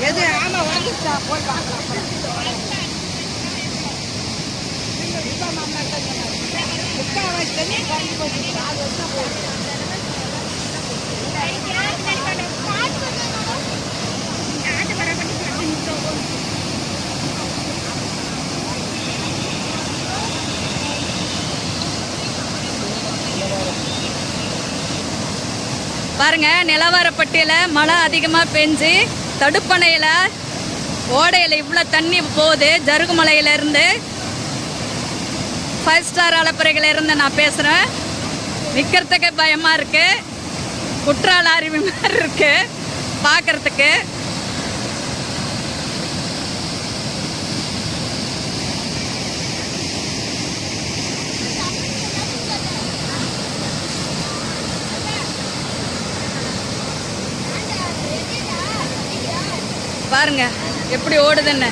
எது? ஆமா உடஞ்சிச்சா போய் பார்க்கலாம் தண்ணி போச்சு நாலு வருஷம் போச்சு பாருங்க நிலவரப்பட்டியில் மழை அதிகமாக பெஞ்சு தடுப்பணையில் ஓடையில் இவ்வளோ தண்ணி போகுது ஜருகுமலையிலேருந்து. ஃபைவ் ஸ்டார் அலப்பறைகள் இருந்து நான் பேசுகிறேன் நிற்கிறதுக்கு பயமாக இருக்குது குற்றால அருவி மாதிரி இருக்குது பார்க்குறதுக்கு. பாருங்க எப்படி ஓடுதுன்னு.